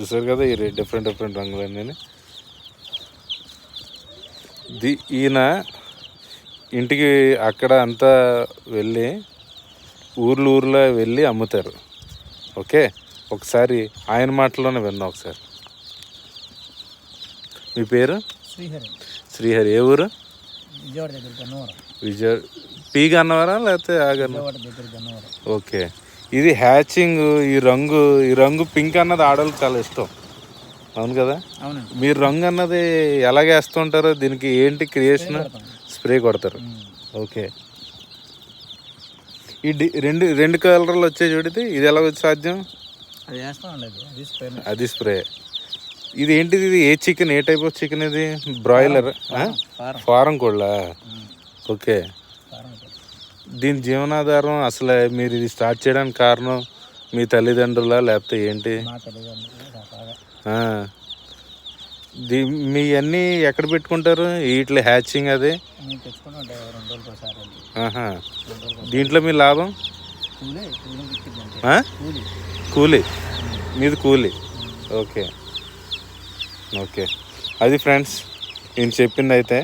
చూసారు కదా ఈ డిఫరెంట్ డిఫరెంట్ రంగులన్నీ. ది ఈయన ఇంటికి అక్కడ అంతా వెళ్ళి ఊర్లు ఊర్లో వెళ్ళి అమ్ముతారు. ఓకే? ఒకసారి ఆయన మాటలోనే విన్నా ఒకసారి. మీ పేరు? శ్రీహరి. శ్రీహరి. ఏ ఊరు? విజయవాడ దగ్గర విజయ పీగా అన్నవారా లేకపోతే ఆగన్న విజయవాడ దగ్గర గన్నవరం. ఓకే. ఇది హ్యాచింగ్ ఈ రంగు ఈ రంగు పింక్ అన్నది ఆడవాళ్ళకి చాలా ఇష్టం. అవును కదా? మీరు రంగు అన్నది ఎలాగ వేస్తుంటారో దీనికి ఏంటి క్రియేషన్ స్ప్రే కొడతారు. ఓకే. ఈ డి- రెండు రెండు కలర్లు వచ్చాయి చూడితే ఇది ఎలా వచ్చి సాధ్యం? అది స్పేర్ ఇది ఏంటిది? ఇది ఏ చికెన్? ఏ టైప్ ఆఫ్ చికెన్ ఇది? Broiler farm. కోళ్ళ? ఓకే. దీని జీవనాధారం అసలు మీరు ఇది స్టార్ట్ చేయడానికి కారణం మీ తల్లిదండ్రుల లేకపోతే ఏంటి. దీ మీ అన్నీ ఎక్కడ పెట్టుకుంటారు? వీటిలో హ్యాచింగ్ అది? దీంట్లో మీ లాభం? కూలీ మీది కూలీ? ఓకే. ఓకే. అది ఫ్రెండ్స్ నేను చెప్పింది అయితే